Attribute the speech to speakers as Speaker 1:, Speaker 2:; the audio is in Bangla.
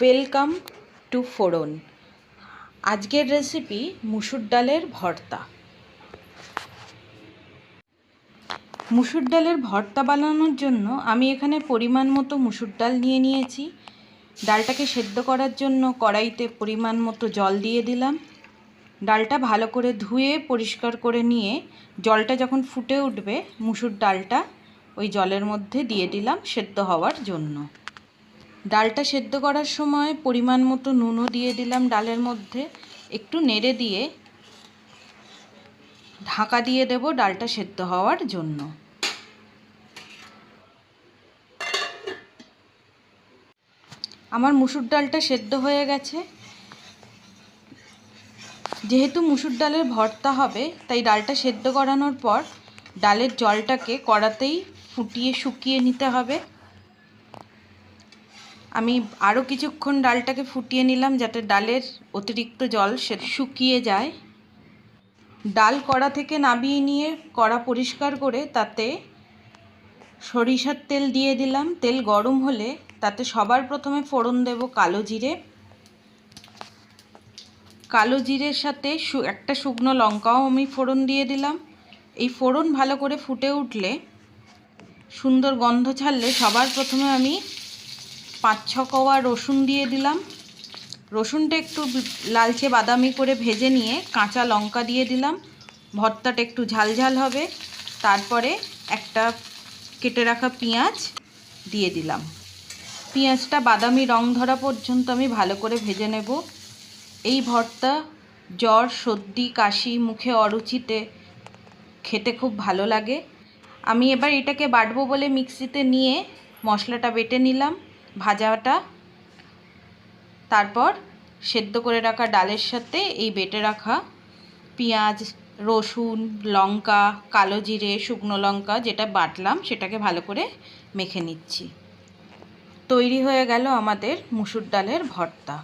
Speaker 1: ওয়েলকাম টু ফোড়ন আজকের রেসিপি মুসুর ডালের ভর্তা। মুসুর ডালের ভর্তা বানানোর জন্য আমি এখানে পরিমাণ মতো মুসুর ডাল নিয়ে নিয়েছি। ডালটাকে সেদ্ধ করার জন্য কড়াইতে পরিমাণ মতো জল দিয়ে দিলাম। ডালটা ভালো করে ধুয়ে, পরিষ্কার করে নিয়ে জলটা যখন ফুটে উঠবে, মুসুর ডালটা ওই জলের মধ্যে দিয়ে দিলাম সেদ্ধ হওয়ার জন্য। ডালটা সেদ্ধ করার সময় পরিমাণ মতো নুনও দিয়ে দিলাম ডালের মধ্যে। একটু নেড়ে দিয়ে ঢাকা দিয়ে দেব ডালটা সেদ্ধ হওয়ার জন্য। আমার মুসুর ডালটা সেদ্ধ হয়ে গেছে। যেহেতু মুসুর ডালের ভর্তা হবে, তাই ডালটা সেদ্ধ করানোর পর ডালের জলটাকে কড়াতেই ফুটিয়ে শুকিয়ে নিতে হবে। আমি আরও কিছুক্ষণ ডালটাকে ফুটিয়ে নিলাম যাতে ডালের অতিরিক্ত জল সে শুকিয়ে যায়। ডাল কড়া থেকে নামিয়ে নিয়ে কড়া পরিষ্কার করে তাতে সরিষার তেল দিয়ে দিলাম। তেল গরম হলে তাতে সবার প্রথমে ফোড়ন দেব কালো জিরে। কালো জিরের সাথে একটা শুকনো লঙ্কাও আমি ফোড়ন দিয়ে দিলাম। এই ফোড়ন ভালো করে ফুটে উঠলে সুন্দর গন্ধ ছাড়লে সবার প্রথমে আমি পাঁচ ছ কোয়া রসুন দিয়ে দিলাম। রসুনটা একটু লালচে বাদামি করে ভেজে নিয়ে কাঁচা লঙ্কা দিয়ে দিলাম। ভর্তাটা একটু ঝাল ঝাল হবে। তারপরে একটা কেটে রাখা পেঁয়াজ দিয়ে দিলাম। পেঁয়াজটা বাদামি রং ধরা পর্যন্ত আমি ভালো করে ভেজে নেব। এই ভর্তা জ্বর, সর্দি, কাশি, মুখে অরুচিতে খেতে খুব ভালো লাগে। আমি এবার এটাকে বাটবো বলে মিক্সিতে নিয়ে মশলাটা বেটে নিলাম। ভাজাটা, তারপর সেদ্ধ করে রাখা ডালের সাথে এই বেটে রাখা পেঁয়াজ, রসুন, লঙ্কা, কালো জিরে, শুকনো লঙ্কা যেটা বাটলাম সেটাকে ভালো করে মেখে নিচ্ছি। তৈরি হয়ে গেল আমাদের মুসুর ডালের ভর্তা।